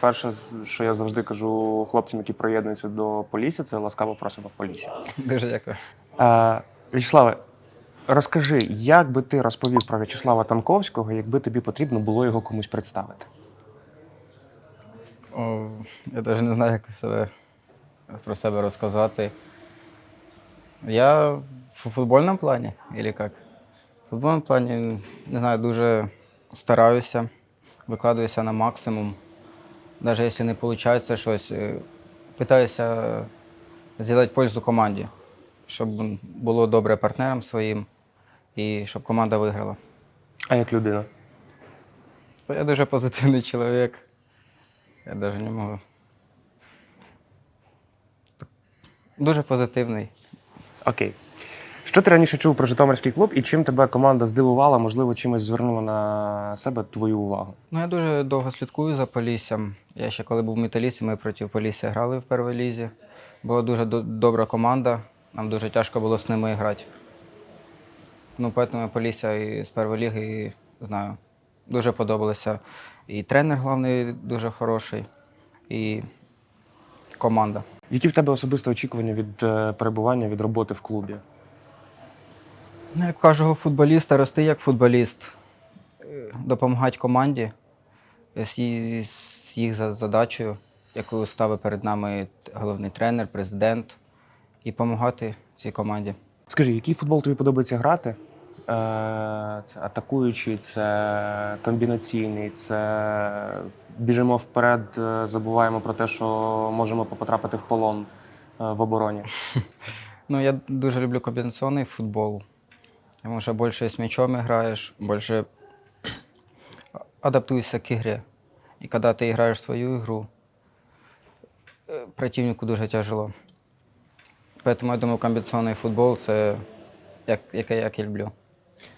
перше, що я завжди кажу хлопцям, які приєднуються до Полісся, це ласкаво просимо в Полісся. Дуже дякую. Е, Вячеславе, розкажи, як би ти розповів про В'ячеслава Танковського, якби тобі потрібно було його комусь представити? О, я навіть не знаю, як себе, про себе розказати. Я в футбольному плані, або як? В футбольному плані, не знаю, дуже стараюся, викладаюся на максимум. Навіть якщо не виходить щось, е, питаюся зробити пользу команді, щоб було добре партнерам своїм і щоб команда виграла. А як людина? Я дуже позитивний чоловік. Я навіть не можу. Дуже позитивний. Окей. Що ти раніше чув про Житомирський клуб і чим тебе команда здивувала, можливо, чимось звернула на себе твою увагу? Ну, я дуже довго слідкую за Поліссям. Я ще коли був в металісті, ми проти Полісся грали в першій лізі. Була дуже до- добра команда, нам дуже тяжко було з ними грати. Ну, тому Полісся і з першої ліги, і, знаю, дуже подобалося. І тренер головний дуже хороший, і команда. Які в тебе особисто очікування від е, перебування від роботи в клубі? Ну, як кожного футболіста, рости як футболіст, Е, допомагати команді з їх за- задачею, яку ставить перед нами головний тренер, президент, і допомагати цій команді. Скажи, який футбол тобі подобається грати? Е, Це атакуючий, це комбінаційний, це біжимо вперед, е, забуваємо про те, що можемо потрапити в полон е, в обороні. Ну, я дуже люблю комбінаційний футбол. Тому що більше з м'ячом граєш, більше адаптуєшся к ігрі. І коли ти граєш свою ігру, е, противнику дуже тяжело. Тому я думаю, комбінаційний футбол це як, як, як я люблю.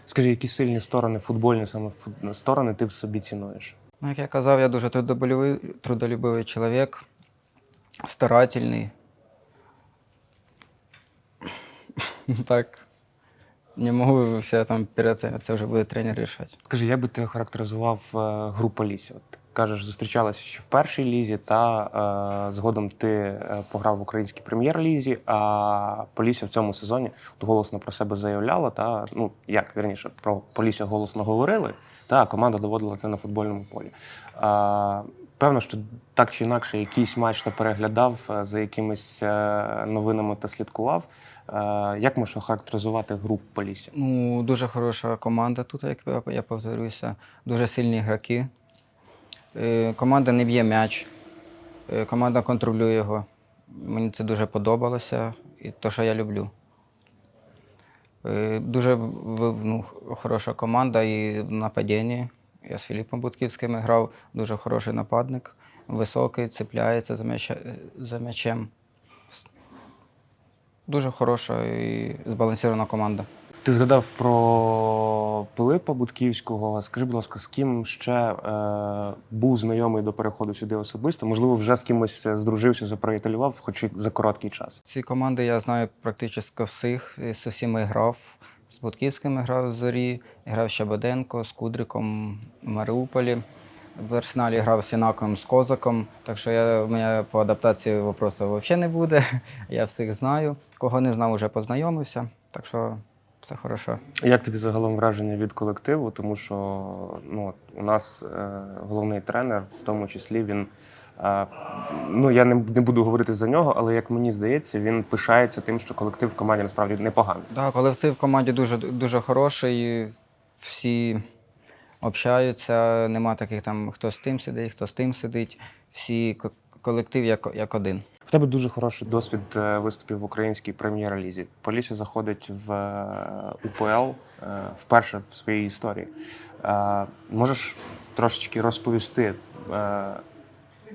Скажи, які сильні сторони, футбольні саме фут- сторони ти в собі цінуєш? Ну, як я казав, я дуже трудолюбивий, трудолюбивий чоловік, старательний. Так. Не можу все там переоцінити, це вже буде тренер рішати. Скажи, як би ти охарактеризував е, гру Полісся? От кажеш, зустрічалися ще в першій лізі, та е, згодом ти е, пограв в українській прем'єр-лізі, а Полісся в цьому сезоні голосно про себе заявляла. Та ну як вірніше, про Полісся голосно говорили, та команда доводила це на футбольному полі. Е, Певно, що так чи інакше, якийсь матч ти переглядав, е, за якимись новинами та слідкував. Е, Як можеш охарактеризувати гру Полісся? Ну, дуже хороша команда тут, як я, повторюся. Дуже сильні гравці. Е, команда не б'є м'яч. Е, команда контролює його. Мені це дуже подобалося і те, що я люблю. Дуже ну, хороша команда і в нападінні. Я з Філіпом Будківським грав, дуже хороший нападник, високий, цепляється за м'ячем. Дуже хороша і збалансована команда. Ти згадав про Пилипа Будківського. Скажи, будь ласка, з ким ще е, був знайомий до переходу сюди особисто? Можливо, вже з кимось здружився, заприятелював, хоч і за короткий час. Ці команди я знаю практично всіх. З усіма грав. З Будківським грав в зорі, грав з Щебоденко, з Кудриком в Маріуполі. В Арсеналі грав з Сінаковим, з Козаком. Так що я, у мене по адаптації вопросу взагалі не буде. Я всіх знаю. Кого не знав, вже познайомився. Так що все хорошо. Як тобі загалом враження від колективу? Тому що ну, у нас е, головний тренер, в тому числі він. е, Ну, я не, не буду говорити за нього, але як мені здається, він пишається тим, що колектив в команді насправді непоганий. Так, колектив в команді дуже, дуже хороший. Всі общаються, нема таких там, хто з тим сидить, хто з тим сидить. Всі колектив як, як один. В тебе дуже хороший досвід е, виступів в українській прем'єр-лізі. Полісся заходить в е, УПЛ е, вперше в своїй історії. Можеш трошечки розповісти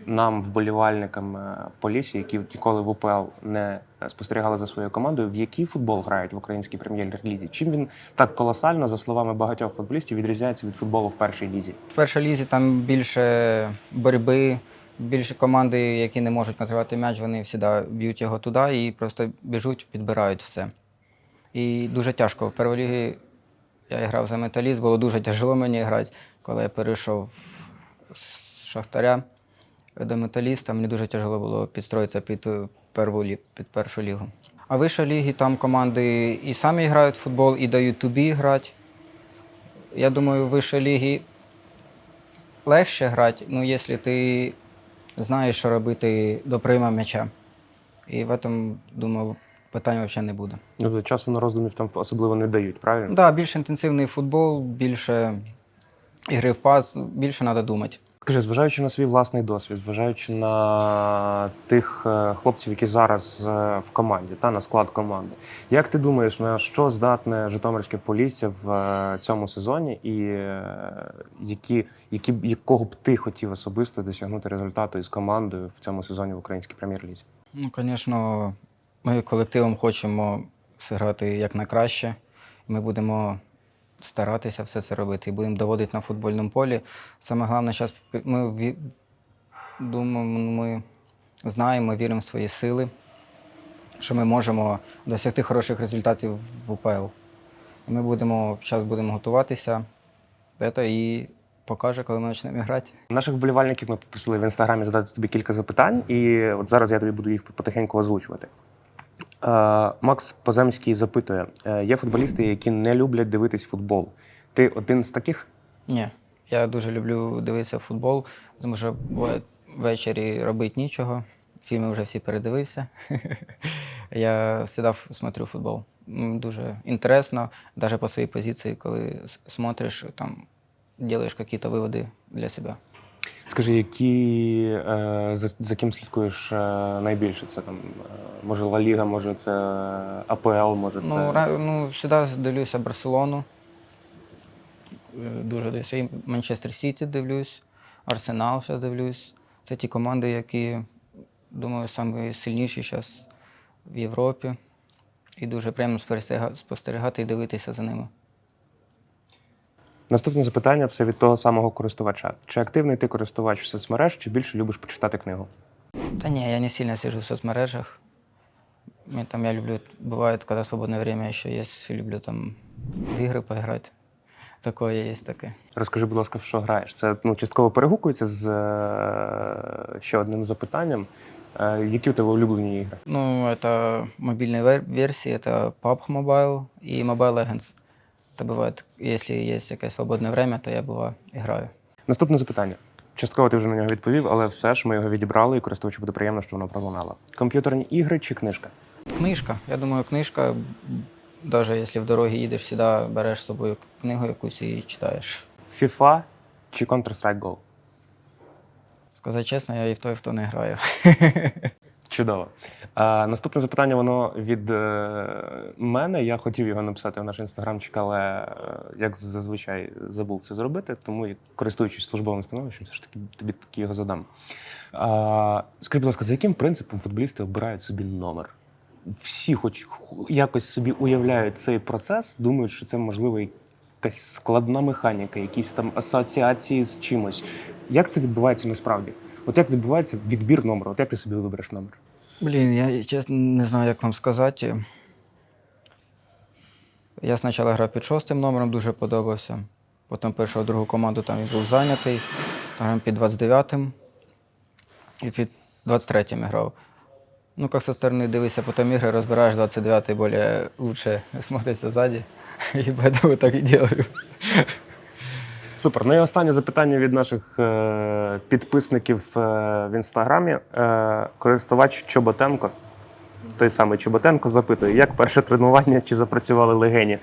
нам, вболівальникам е, Полісся, які ніколи в УПЛ не спостерігали за своєю командою, в який футбол грають в українській прем'єр-лізі? Чим він так колосально, за словами багатьох футболістів, відрізняється від футболу в першій лізі? В першій лізі там більше боротьби, більше команди, які не можуть контролювати м'яч, вони завжди б'ють його туди і просто біжуть, підбирають все. І дуже тяжко. В першій лігі я грав за металіст, було дуже тяжело мені грати, коли я перейшов з Шахтаря. До металіста. Мені дуже тяжело було підстроїтися під, е, перву, під першу лігу. А вища ліги там команди і самі грають в футбол, і дають тобі грати. Я думаю, в вищій лігі легше грати, ну, якщо ти знаєш, що робити до прийма м'яча. І в этом, думаю, питань взагалі не буде. Ну, часу на роздумів там особливо не дають, правильно? Так, да, більш інтенсивний футбол, більше ігри в пас, більше треба думати. Скажи, зважаючи на свій власний досвід, зважаючи на тих е, хлопців, які зараз е, в команді, та на склад команди, як ти думаєш, на що здатне Житомирське Полісся в е, цьому сезоні, і які, які, якого б ти хотів особисто досягнути результату із командою в цьому сезоні в українській прем'єр-лізі? Ну, звісно, ми колективом хочемо зіграти як найкраще. Ми будемо старатися все це робити і будемо доводити на футбольному полі. Саме головне, зараз ми ві- думаємо, ми знаємо, віримо в свої сили, що ми можемо досягти хороших результатів в УПЛ. І ми будемо зараз будемо готуватися Це і покаже, коли ми почнемо грати. Наших вболівальників ми попросили в інстаграмі задати тобі кілька запитань, і от зараз я тобі буду їх потихеньку озвучувати. Макс Поземський запитує: е, є футболісти, які не люблять дивитись футбол. Ти один з таких? Ні, я дуже люблю дивитися футбол, тому що ввечері робити нічого. Фільми вже всі передивився. я завжди смотрю футбол. Дуже інтересно, навіть по своїй позиції, коли смотриш, там робиш якісь виводи для себе. Скажи, які е, за, за ким слідкуєш е, найбільше? Це там е, може Ла Ліга, може це АПЛ, може це. Ну, ра- ну, завжди дивлюся Барселону. Е, Дуже дивлюся. І Манчестер Сіті дивлюсь, Арсенал зараз дивлюсь. Це ті команди, які, думаю, найсильніші зараз в Європі. І дуже приємно спостеріга- спостерігати і дивитися за ними. Наступне запитання все від того самого користувача. Чи активний ти користувач соцмереж, чи більше любиш почитати книгу? Та ні, я не сильно сижу в соцмережах. Мне там я люблю, бывает, когда свободное время еще есть, люблю там в игры поиграть. Такое есть таке. Розкажи, будь ласка, в що граєш? Це ну, частково перегукується з е, ще одним запитанням. Е, які у тебе улюблені ігри? Ну, это мобильные вер- версии, это PUBG Mobile и Mobile Legends. Это бывает, если есть якесь свободное время, то я бываю играю. Наступне запитання. Частково ти вже на нього відповів, але все ж ми його відібрали, і користувачу буде приємно, що воно пролунало. Комп'ютерні ігри чи книжка? Книжка. Я думаю, книжка, даже если в дорогі їдеш, всегда береш з собою книгу якусь і читаєш. FIFA чи Counter-Strike Go? Сказати чесно, я і в то, і в то не граю. Чудово. А, наступне запитання воно від е, мене. Я хотів його написати в наш інстаграмчик, але е, як зазвичай забув це зробити, тому користуючись службовим становищем, все ж таки тобі таки його задам. А, скажи, будь ласка, за яким принципом футболісти обирають собі номер? Всі, хоч якось собі уявляють цей процес, думають, що це можливо якась складна механіка, якісь там асоціації з чимось. Як це відбувається насправді? От як відбувається відбір номеру? От як ти собі вибереш номер? Блін, я чесно не знаю, як вам сказати. Я спочатку грав під шостим номером, дуже подобався. Потім перейшов другу команду, там він був зайнятий. Там під 29-м і під 23-м грав. Ну, як со сторони дивишся потім ігри, розбираєш 29-й більше лучше смотриться ззаді. І поэтому так і делаю. Супер. Ну і останнє запитання від наших е, підписників е, в інстаграмі. Е, користувач Чоботенко, той самий Чоботенко, запитує, як перше тренування чи запрацювали легені?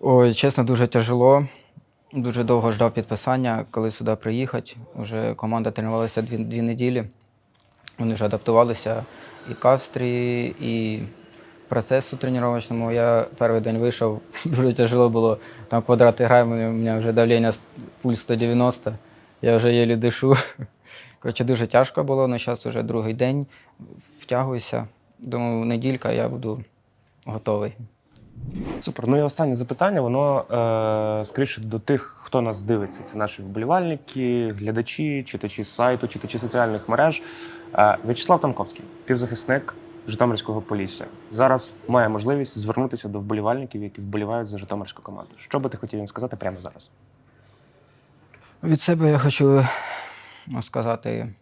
Ой, чесно, дуже тяжело. Дуже довго ждав підписання, коли сюди приїхати. Уже команда тренувалася дві, дві неділі. Вони вже адаптувалися і к Австрії, і процесу тренувачному. Я перший день вийшов, дуже тяжело було. Там квадрати граємо, у мене вже давлення пульс 190, я вже єлі дишу. Коротше, дуже тяжко було, але зараз вже другий день. Втягуюся. Думаю, неділька я буду готовий. Супер. Ну і останнє запитання, воно е, скоріше до тих, хто нас дивиться. Це наші вболівальники, глядачі, читачі сайту, читачі соціальних мереж. Е, В'ячеслав Тамковський, півзахисник Житомирського Полісся. Зараз має можливість звернутися до вболівальників, які вболівають за Житомирську команду. Що би ти хотів їм сказати прямо зараз? Від себе я хочу ну, сказати,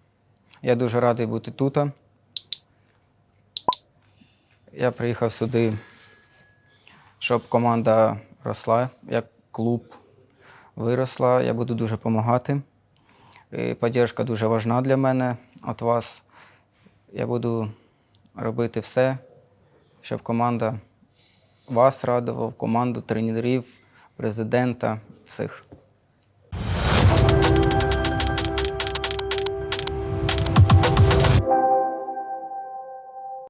я дуже радий бути тут. Я приїхав сюди, щоб команда росла, як клуб виросла. Я буду дуже допомагати. Підтримка дуже важна для мене від вас. Я буду робити все, щоб команда вас радувала, команду тренерів, президента, всіх.